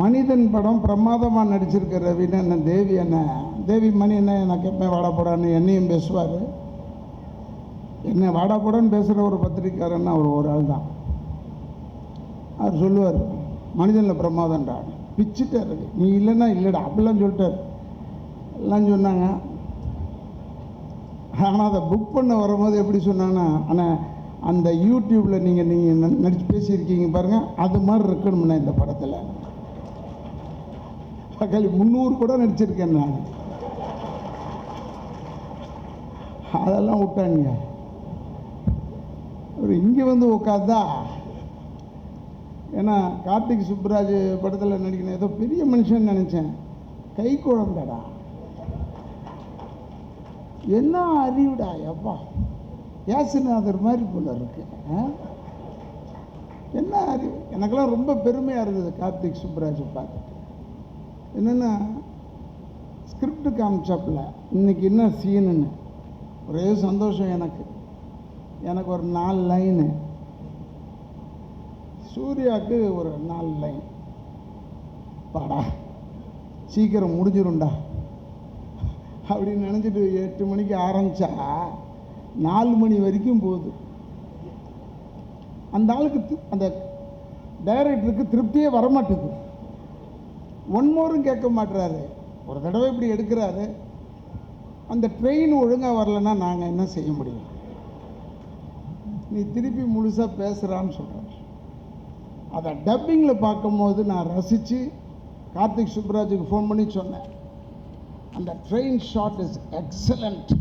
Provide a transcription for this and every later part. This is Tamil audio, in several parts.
மனிதன் படம் பிரமாதமாக நடிச்சிருக்க ரவின்னு என்ன தேவி என்ன? தேவி மணி என்ன? எனக்கு எப்போ வாடா போடான்னு என்னையும் பேசுவார். என்ன வாடா போடான்னு பேசுகிற ஒரு பத்திரிக்காரன்னா அவர் ஒரு ஆள் தான். அவர் சொல்லுவார் மனிதனில் பிரமாதம்டா. பிச்சுட்டார் நீ இல்லைன்னா இல்லைடா. அப்படிலாம் சொல்லிட்டார். எல்லாம் சொன்னாங்க. ஆனால் அதை புக் பண்ண வரும்போது எப்படி சொன்னாங்கன்னா ஆனால் அந்த யூடியூப்பில் நீங்கள் நீங்கள் நடிச்சு பேசியிருக்கீங்க பாருங்கள் அது மாதிரி இருக்கணும்னா இந்த படத்தில். பகல் முந்நூறு கூட நடிச்சிருக்கேன் நான். அதெல்லாம் விட்டானுங்க. ஒரு இங்கே வந்து உட்காந்தா ஏன்னா கார்த்திக் சுப்புராஜ் படத்தில் நடிக்கணும். ஏதோ பெரிய மனுஷன் நினச்சேன். கை குழந்தடா. என்ன அறிவுடா எப்பா. ஏசுநாதர் மாதிரி போல இருக்கு என்ன அறிவு? எனக்கெல்லாம் ரொம்ப பெருமையாக இருந்தது கார்த்திக் சுப்ராஜ் பார்த்துட்டு என்னென்னா ஸ்கிரிப்ட் காமிச்சாப்புல இன்னைக்கு என்ன சீனுன்னு ஒரே சந்தோஷம் எனக்கு. எனக்கு ஒரு நாலு லைனு சூர்யாவுக்கு ஒரு நாலு லைன் பாடா சீக்கிரம் முடிஞ்சிரும்டா. அப்படின்னு நினச்சிட்டு எட்டு மணிக்கு ஆரம்பித்தா நாலு மணி வரைக்கும் போகுது. அந்த ஆளுக்கு அந்த டைரக்டருக்கு திருப்தியே வரமாட்டேங்குது. ஒன் மோரும் கேட்க மாட்டுறாரு ஒரு தடவை இப்படி எடுக்கிறாரு. அந்த ட்ரெயின் ஒழுங்காக வரலன்னா நாங்கள் என்ன செய்ய முடியும்? நீ திருப்பி முழுசாக பேசுகிறான்னு சொல்கிறார் அதை டப்பிங்கில் பார்க்கும்போது நான் ரசித்து கார்த்திக் சுப்ராஜுக்கு ஃபோன் பண்ணி சொன்னேன். அந்த ட்ரெயின் ஷாட் இஸ் எக்ஸலண்ட்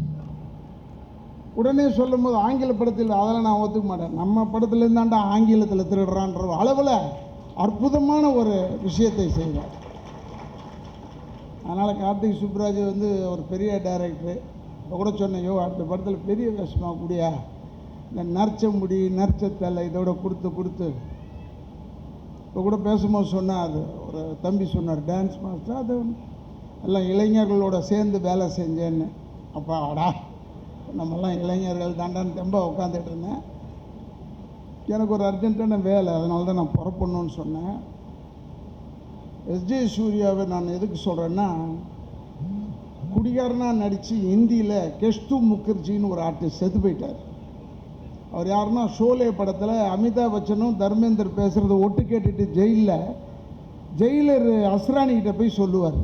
உடனே சொல்லும்போது ஆங்கில படத்தில் அதெல்லாம் நான் ஒத்துக்க மாட்டேன். நம்ம படத்துலேருந்தாண்டா ஆங்கிலத்தில் திருடுறான்ற அளவில் அற்புதமான ஒரு விஷயத்தை செய்வார் அதனால் கார்த்திக் சுப்ராஜ் வந்து ஒரு பெரிய டைரக்டரு இப்போ கூட சொன்னேன் யோ அடுத்த படத்தில் பெரிய வேஷமாக கூடியா? இந்த நர்ச்ச முடி நர்ச்ச தலை இதோட கொடுத்து கொடுத்து. இப்போ கூட பேசும்போது சொன்னார் ஒரு தம்பி சொன்னார் டான்ஸ் மாஸ்டர் அது எல்லாம் இளைஞர்களோட சேர்ந்து வேலை செஞ்சேன்னு. அப்பா அடா நம்மெல்லாம் இளைஞர்கள் தாண்டான்னு தெம்ப உட்காந்துட்டு இருந்தேன். எனக்கு ஒரு அர்ஜென்ட்டான வேலை அதனால தான் நான் புறப்படணுன்னு சொன்னேன். எஸ்ஜே சூர்யாவை நான் எதுக்கு சொல்கிறேன்னா குடிகாரனாக நடித்து ஹிந்தியில் கெஷ்து முகர்ஜின்னு ஒரு ஆர்டிஸ்ட் செத்து போயிட்டார். அவர் யாருன்னா ஷோலே படத்தில் அமிதாப் பச்சனும் தர்மேந்தர் பேசுகிறத ஒட்டு கேட்டுட்டு ஜெயிலில் ஜெயிலர் அஸ்ரானிகிட்ட போய் சொல்லுவார்.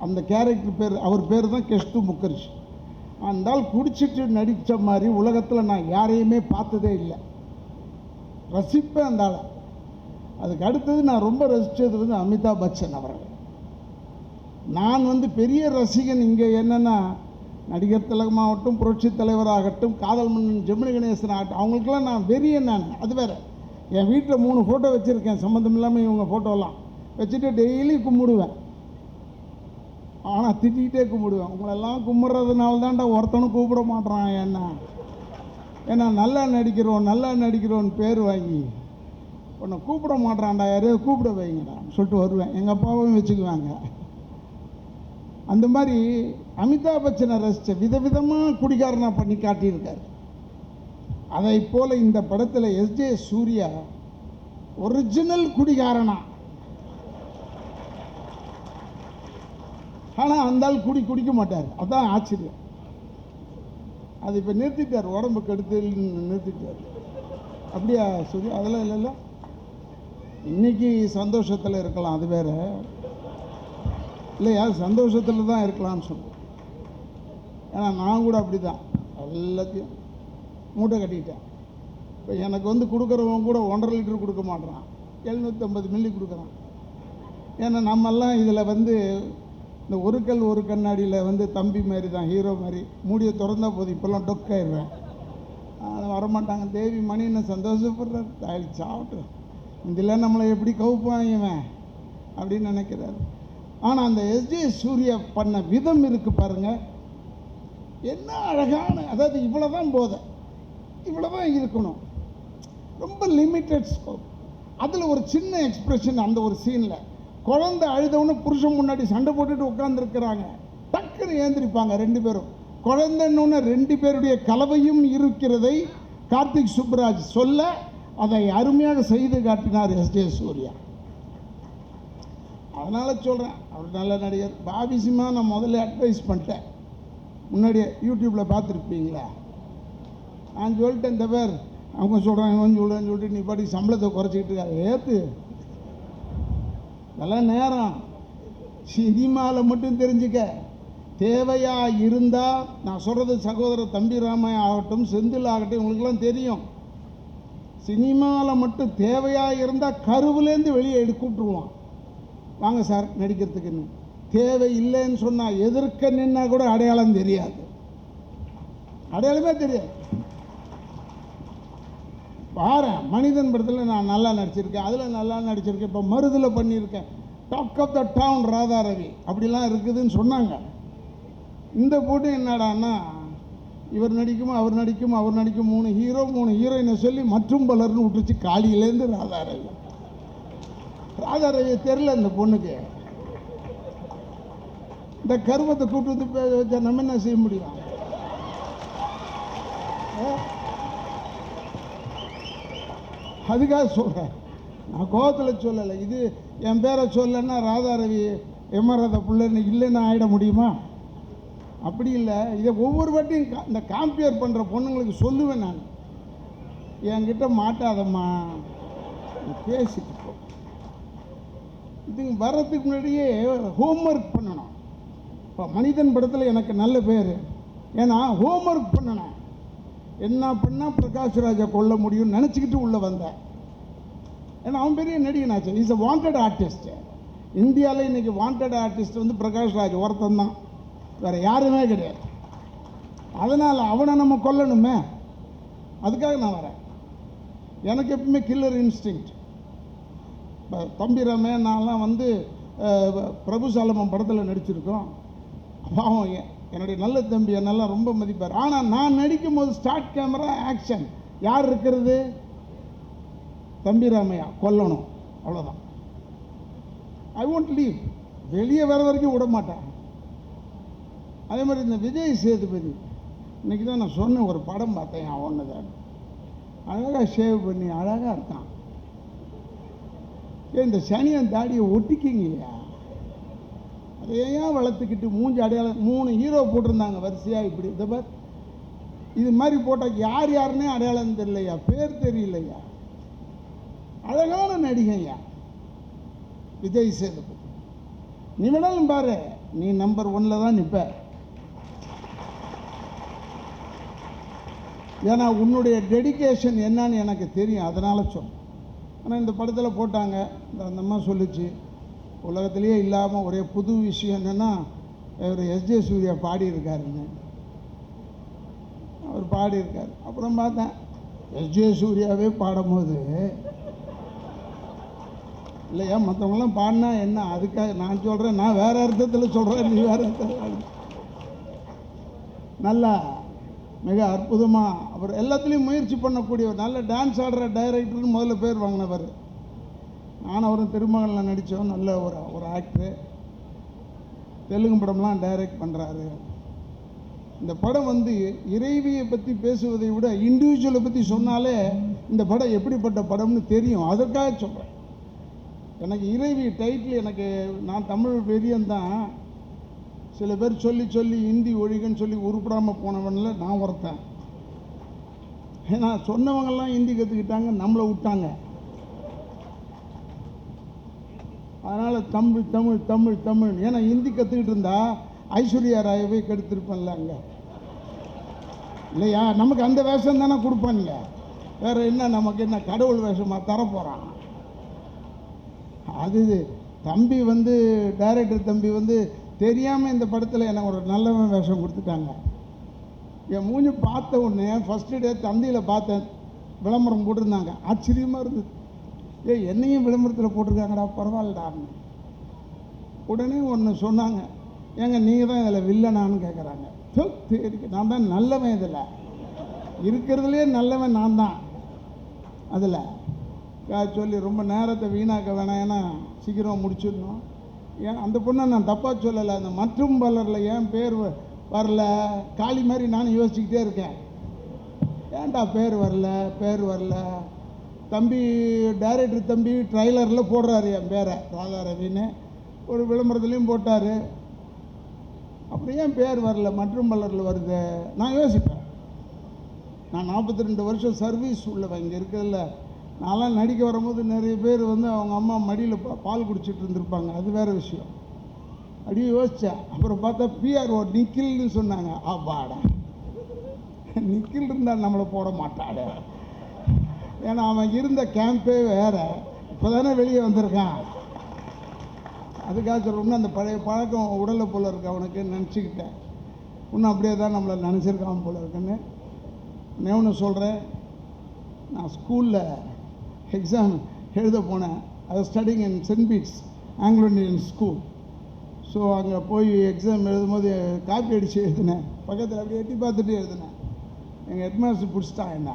அந்த கேரக்டர் பேர் அவர் பேர் தான் கெஷ்து முகர்ஜி. அந்தால் குடிச்சிட்டு நடித்த மாதிரி உலகத்தில் நான் யாரையுமே பார்த்ததே இல்லை. ரசிப்பேன் அந்த ஆளை. அதுக்கு அடுத்தது நான் ரொம்ப ரசித்தது வந்து அமிதாப் பச்சன் அவர்கள். நான் வந்து பெரிய ரசிகன் இங்கே என்னென்னா நடிகர் திலகமாகட்டும் புரட்சி தலைவராகட்டும் காதல் மன்னன் ஜெமினி கணேசன் ஆகட்டும் அவங்களுக்கெல்லாம் நான் பெரிய நான் அது வேற. என் வீட்டில் மூணு ஃபோட்டோ வச்சுருக்கேன் சம்மந்தம் இல்லாமல் இவங்க ஃபோட்டோலாம் வச்சுட்டு டெய்லி கும்பிடுவேன். ஆனால் திட்டிகிட்டே கும்பிடுவேன். உங்களெல்லாம் கும்பிட்றதுனால தான்டா ஒருத்தனும் கூப்பிட மாட்றான் என்ன? ஏன்னா நல்லா நடிக்கிறோம் நல்லா நடிக்கிறோன்னு பேர் வாங்கி. உன்னை கூப்பிட மாட்டான்டா யாரையாவது கூப்பிட வைங்கடா. சொல்லிட்டு வருவேன். எங்கள் அப்பாவும் வச்சுக்குவாங்க. அந்த மாதிரி அமிதாப் பச்சனை ரசித்த விதவிதமாக குடிகாரனா பண்ணி காட்டியிருக்காரு. அதை போல இந்த படத்தில் எஸ்ஜே சூர்யா ஒரிஜினல் குடிகாரனா. ஆனால் அந்த ஆள் குடி குடிக்க மாட்டார். அதான் ஆச்சரியம். அது இப்போ நிறுத்திட்டார். உடம்பு கெடுத்து நிறுத்திட்டார். அப்படியா சூர்யா? அதெல்லாம் இல்லைல்ல? இன்னைக்கு சந்தோஷத்தில் இருக்கலாம் அது வேற. இல்லையா சந்தோஷத்தில் தான் இருக்கலாம்னு சொல்லுவேன் ஏன்னா நான் கூட அப்படி தான் எல்லாத்தையும் மூட்டை கட்டிக்கிட்டேன் இப்போ எனக்கு வந்து கொடுக்குறவன் கூட ஒன்றரை லிட்டர் கொடுக்க மாட்றான். எழுநூற்றம்பது மில்லி கொடுக்குறான். ஏன்னா நம்மெல்லாம் இதில் வந்து இந்த ஒரு கல் ஒரு கண்ணாடியில் வந்து தம்பி மாதிரி தான் ஹீரோ மாதிரி. மூடியை திறந்தா போதும் இப்போல்லாம் டொக்காயிடுவேன் வரமாட்டாங்க. தேவி மணி என்ன சந்தோஷப்படுறார்? தாய் சாப்பிட்டு இதில் நம்மளை எப்படி கவுப்பான் இவன் அப்படின்னு நினைக்கிறாரு. ஆனால் அந்த எஸ்ஜே சூர்யா பண்ண விதம் இருக்குது பாருங்கள் என்ன அழகான அதாவது இவ்வளோ தான் போதை. இவ்வளோ தான் இருக்கணும். ரொம்ப லிமிட்டட் ஸ்கோப் அதில் ஒரு சின்ன எக்ஸ்ப்ரெஷன் அந்த ஒரு சீனில் குழந்தை அழுதவுன்னு புருஷன் முன்னாடி சண்டை போட்டுட்டு உட்காந்துருக்கிறாங்க டக்குன்னு ஏந்திரிப்பாங்க ரெண்டு பேரும். குழந்தைன்னு ரெண்டு பேருடைய கலவையும் இருக்கிறதை கார்த்திக் சுப்ராஜ் சொல்ல அதை அருமையாக செய்து காட்டினார் எஸ் ஜே சூர்யா. அதனால் சொல்கிறேன் அவர் நல்ல நடிகர். பாபி சிம்மா நான் முதல்ல அட்வைஸ் பண்ணிட்டேன். முன்னாடியே யூடியூப்பில் பார்த்துருப்பீங்களா? நான் சொல்லிட்டேன் இந்த பேர். அவங்க சொல்கிறாங்க இவன் சொல்கிறேன்னு சொல்லிட்டு நீ பாட்டி சம்பளத்தை குறைச்சிக்கிட்டு இருக்காது. ஏற்று இதெல்லாம் நேரம். சினிமாவில் மட்டும் தெரிஞ்சுக்க. தேவையாக இருந்தால் நான் சொல்கிறது சகோதரர் தம்பி ராமையா ஆகட்டும் செந்தில் ஆகட்டும் இவங்களுக்கெல்லாம் தெரியும். சினிமாவில் மட்டும் தேவையாக இருந்தால் கருவுலேருந்து வெளியே எடுத்து கூப்பிட்டுருவான். வாங்க சார் நடிக்கிறதுக்குன்னு தேவை இல்லைன்னு சொன்னால் எதிர்க்க நின்னா கூட அடையாளம் தெரியாது. அடையாளமே தெரியாது. பாரு மனிதன் படத்தில் நான் நல்லா நடிச்சிருக்கேன் அதில் நல்லா நடிச்சிருக்கேன் இப்போ மருதில் பண்ணியிருக்கேன். Talk of the town Radha Ravi. அப்படிலாம் இருக்குதுன்னு சொன்னாங்க. இந்த போட்டு என்னடான்னா இவர் நடிக்கும் அவர் நடிக்கும் அவர் நடிக்கும் மூணு ஹீரோ மூணு ஹீரோயினை சொல்லி மற்றும் பலர்னு விட்டுச்சு காலியிலேருந்து ராதா ரவி ராதா ரவி தெரில இந்த பொண்ணுக்கு. இந்த கருமத்தை கூட்டு வந்து பே- வச்சா நம்ம என்ன செய்ய முடியும்? அதுக்காக சொல்கிறேன் நான் கோபத்தில் சொல்லலை. இது என் பேரை சொல்லலைன்னா ராதா ரவி எமரத பிள்ளைன்னு இல்லைன்னு ஆகிட முடியுமா? அப்படி இல்லை. இதை ஒவ்வொரு வாட்டியும் இந்த காம்பியர் பண்ணுற பொண்ணுங்களுக்கு சொல்லுவேன் நான். என்கிட்ட மாட்டாதம்மா. பேசிட்டு போ. இதுங்க வர்றதுக்கு முன்னாடியே ஹோம்ஒர்க் பண்ணணும். இப்போ மனிதன் படத்தில் எனக்கு நல்ல பேர். ஏன்னா ஹோம்ஒர்க் பண்ணணும். என்ன பண்ணால் பிரகாஷ் ராஜை கொல்ல முடியும்னு நினச்சிக்கிட்டு உள்ளே வந்தேன் ஏன்னா அவன் பெரிய நடிகனாச்சு இஸ் அ வாண்டட் ஆர்டிஸ்ட்டு இந்தியாவில் இன்றைக்கி வாண்டட் ஆர்டிஸ்ட் வந்து பிரகாஷ் ராஜ் ஒருத்தன் தான். வேறு யாருமே கிடையாது. அதனால் அவனை நம்ம கொல்லணுமே. அதுக்காக நான் வரேன். எனக்கு எப்பவுமே கில்லர் இன்ஸ்டிங்க்ட் இப்போ தம்பி ரமே நான்லாம் வந்து பிரபு சாலமன் படத்தில் நடிச்சிருக்கோம். பாவம் என்னுடைய நல்ல தம்பி என்னெல்லாம் ரொம்ப மதிப்பார். ஆனால் நான் நடிக்கும் போது ஸ்டார்ட் கேமரா ஆக்ஷன் யார் இருக்கிறது? தம்பி ராமையா. கொல்லணும். அவ்வளோதான் ஐ ஒன்ட் லீவ் வெளியே வர வரைக்கும் விட மாட்டேன் அதே மாதிரி இந்த விஜய் சேதுபதி இன்னைக்கு தான் நான் சொன்னேன் ஒரு படம் பார்த்தேன் அவனு தான். அழகாக ஷேவ் பண்ணி அழகாக இருக்கான். ஏன் இந்த சனியன் தாடியை ஒட்டிக்கிங்கய்யா. அதை ஏன் வளர்த்துக்கிட்டு மூஞ்சி அடையாளம் மூணு ஹீரோ போட்டிருந்தாங்க வரிசையாக இப்படி. இதை பார். இது மாதிரி போட்டால் யார் யாருன்னே அடையாளம் தெரியலையா? பேர் தெரியலையா? அழகான நடிகையா? விஜய் சேதுபதி. நீ வேணாலும் பாரு நீ நம்பர் ஒன்ல தான் நிற்ப ஏன்னா உன்னுடைய டெடிகேஷன் என்னன்னு எனக்கு தெரியும். அதனால சொன்னேன் ஆனால் இந்த படத்தில் போட்டாங்க. இந்த அந்தம்மா சொல்லிச்சு. சொல்லுச்சு இல்லாமல் ஒரே புது விஷயம் என்னென்னா இவர் எஸ்ஜே சூர்யா பாடியிருக்காருன்னு. அவர் பாடியிருக்கார். அப்புறம் பார்த்தேன். எஸ்ஜே சூர்யாவே பாடும்போது இல்லையா மற்றவங்களாம் பாடினா என்ன? அதுக்காக நான் சொல்கிறேன் நான் வேறு அர்த்தத்தில் சொல்கிறேன் நீ வேற அர்த்தத்தில் நல்லா மிக அற்புதமாக அவர் எல்லாத்துலேயும் முயற்சி பண்ணக்கூடியவர். நல்ல டான்ஸ் ஆடுற டைரக்டர்னு முதல்ல பேர் வாங்கினவர். நான் அவரும் திருமகளில் நடித்தோம் நல்ல ஒரு ஒரு ஆக்டரு தெலுங்கு படம்லாம் டைரக்ட் பண்ணுறாரு இந்த படம் வந்து இறைவியை பற்றி பேசுவதை விட இண்டிவிஜுவலை பற்றி சொன்னாலே இந்த படம் எப்படிப்பட்ட படம்னு தெரியும். அதற்காக சொல்கிறேன் எனக்கு இறைவி டைட்டில் எனக்கு நான் தமிழ் வெறியன் தான். சில பேர் சொல்லி சொல்லி ஹிந்தி ஒழிகன்னு சொல்லி உருப்படாமல் போனவன்ல நான் ஒருத்தன். ஏன்னா சொன்னவங்கெல்லாம் ஹிந்தி கற்றுக்கிட்டாங்க நம்மளை விட்டாங்க. அதனால் தமிழ் தமிழ் தமிழ் தமிழ். ஏன்னா ஹிந்தி கற்றுக்கிட்டு இருந்தா ஐஸ்வர்யா ராயவே கெடுத்திருப்பேன்ல அங்கே. இல்லையா? நமக்கு அந்த வேஷம் தானே கொடுப்பானுங்க வேற என்ன நமக்கு என்ன கடவுள் வேஷமா தரப்போகிறான் அது தம்பி வந்து டைரக்டர் தம்பி வந்து தெரியாமல் இந்த படத்தில் எனக்கு ஒரு நல்லவன் வேஷம் கொடுத்துட்டாங்க. என் மூஞ்சி பார்த்த உடனே ஃபஸ்ட்டு டே தந்தியில் பார்த்தேன் விளம்பரம் போட்டிருந்தாங்க. ஆச்சரியமாக இருந்தது. ஏய் என்னையும் விளம்பரத்தில் போட்டிருக்காங்கடா பரவாயில்லடான்னு உடனே ஒன்று சொன்னாங்க. ஏங்க நீங்கள் தான் இதில் வில்லனான்னு கேட்குறாங்க இருக்கு நான் தான் நல்லவன் இதில். இருக்கிறதுலே நல்லவன் நான் தான் அதில். சொல்லி ரொம்ப நேரத்தை வீணாக்க வேணாம். ஏன்னா சீக்கிரம் முடிச்சிடணும். ஏன் அந்த பொண்ணை நான் தப்பாக சொல்லலை. அந்த மற்றும் பலரில் ஏன் பேர் வ- வரல? காளி மாதிரி நானும் யோசிச்சுக்கிட்டே இருக்கேன். ஏன்டா பேர் வரல? பேர் வரல. தம்பி டைரக்டர் தம்பி ட்ரைலரில் போடுறாரு என் பேரை ராதா ரவின்னு ஒரு விளம்பரத்துலேயும் போட்டார். அப்புறம் ஏன் பேர் வரல? மற்றும் பலரில் வருது? நான் யோசிப்பேன். நான் நாற்பத்தி ரெண்டு வருஷம் சர்வீஸ் உள்ளவன் இங்கே இருக்கிறதில்ல நான்லாம் நடிக்க வரும்போது நிறைய பேர் வந்து அவங்க அம்மா மடியில் பா- பால் குடிச்சிட்டு இருந்திருப்பாங்க. அது வேறு விஷயம். அப்படியே யோசித்தேன் அப்புறம் பார்த்தா பிஆர்ஓ நிக்கில்னு சொன்னாங்க. அப்பாடா. நிக்கில் இருந்தால் நம்மளை போட மாட்டாடு. ஏன்னா அவன் இருந்த கேம்பே வேறு. இப்போ தானே வெளியே வந்திருக்கான். அதுக்காக சொல்லணும்னா இன்னும் அந்த பழைய பழக்கம் உடலை போல் இருக்கு அவனுக்கு நினச்சிக்கிட்டேன். இன்னும் அப்படியே தான் நம்மளை நினச்சிருக்கான் போல இருக்குன்னு. நான் ஒன்று சொல்கிறேன் நான் ஸ்கூலில் எக்ஸாம் எழுத போனேன். அது studying in Saint Bede's Anglo Indian school so அங்கே போய் எக்ஸாம் எழுதும்போது காப்பி அடித்து எழுதினேன். பக்கத்தில் அப்படியே எட்டி பார்த்துட்டு எழுதினேன். எங்கள் ஹெட்மாஸ்டர் பிடிச்சிட்டான் என்ன?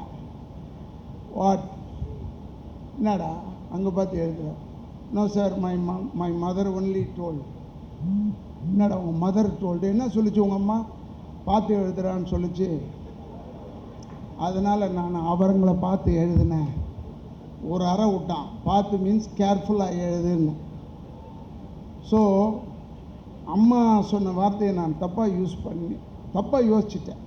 வாட் என்னடா? அங்கே பார்த்து எழுதுகிறேன் no sir my my mother only told என்னடா உங்கள் மதர் டோல்டு என்ன சொல்லிச்சு உங்கள் அம்மா? பார்த்து எழுதுறான்னு சொல்லிச்சு. அதனால் நான் அவரங்களை பார்த்து எழுதினேன். ஒரு அறை விட்டான். பார்த்து மீன்ஸ் கேர்ஃபுல்லாக எழுதுன்னு. ஸோ அம்மா சொன்ன வார்த்தையை நான் தப்பாக யூஸ் பண்ணி தப்பாக யோசிச்சிட்டேன்.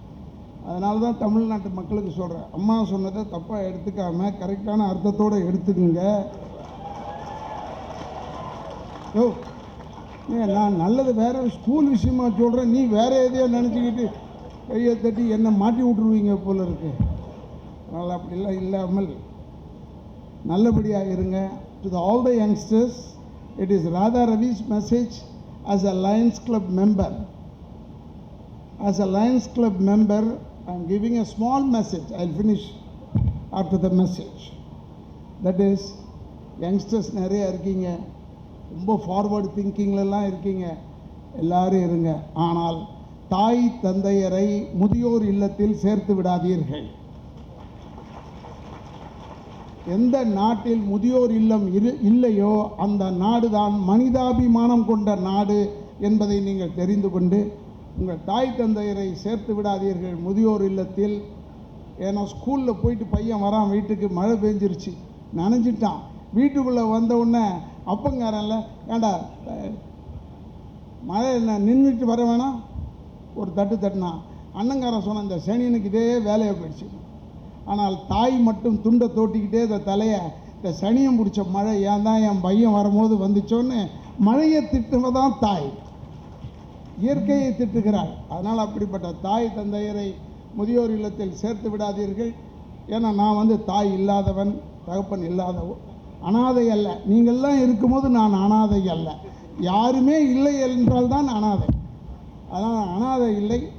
அதனால தான் தமிழ்நாட்டு மக்களுக்கு சொல்கிறேன் அம்மா சொன்னதை தப்பாக எடுத்துக்காம கரெக்டான அர்த்தத்தோடு எடுத்துக்கங்க. யோ நான் நல்லது வேறு ஸ்கூல் விஷயமா சொல்கிறேன் நீ வேறு எதையோ நினச்சிக்கிட்டு கையை தட்டி என்னை மாட்டி விட்ருவீங்க போல இருக்கு. அதனால் அப்படிலாம் இல்லாமல் நல்லபடியாக இருங்க. To the all the youngsters it is Radha Ravi's message as a Lions Club member as a Lions Club member I am giving a small message I finish after the message that is youngsters நிறைய இருக்கீங்க. ரொம்ப ஃபார்வர்டு திங்கிங்லலாம் இருக்கீங்க. எல்லாரும் இருங்க. ஆனால் தாய் தந்தையரை முதியோர் இல்லத்தில் சேர்த்து விடாதீர்கள். எந்த நாட்டில் முதியோர் இல்லம் இரு இல்லையோ அந்த நாடு தான் மனிதாபிமானம் கொண்ட நாடு என்பதை நீங்கள் தெரிந்து கொண்டு உங்கள் தாய் தந்தையரை சேர்த்து விடாதீர்கள். முதியோர் இல்லத்தில் ஏன்னா ஸ்கூலில் போயிட்டு பையன் வரான் வீட்டுக்கு மழை பெஞ்சிருச்சு. நனைஞ்சிட்டான். வீட்டுக்குள்ளே வந்த உடனே அப்பங்காரன்ல ஏண்டா மழை என்ன நின்றுட்டு வர வேணாம்? ஒரு தட்டு தட்டுனா அண்ணங்காரன் சொன்ன இந்த சனியனுக்கு இதே வேலையை போயிடுச்சு. ஆனால் தாய் மட்டும் துண்டை தோட்டிக்கிட்டே இந்த தலையை இந்த சனியம் பிடிச்ச மழை ஏன் தான் என் பையன் வரும்போது வந்துச்சோன்னு மழையை திட்டுவதான் தாய். இயற்கையை திட்டுகிறாள். அதனால் அப்படிப்பட்ட தாய் தந்தையரை முதியோர் இல்லத்தில் சேர்த்து விடாதீர்கள். ஏன்னா நான் வந்து தாய் இல்லாதவன் தகப்பன் இல்லாதவோ அனாதை அல்ல. நீங்கள்லாம் இருக்கும்போது நான் அனாதை அல்ல. யாருமே இல்லை என்றால் தான் அனாதை. அதனால் அனாதை இல்லை.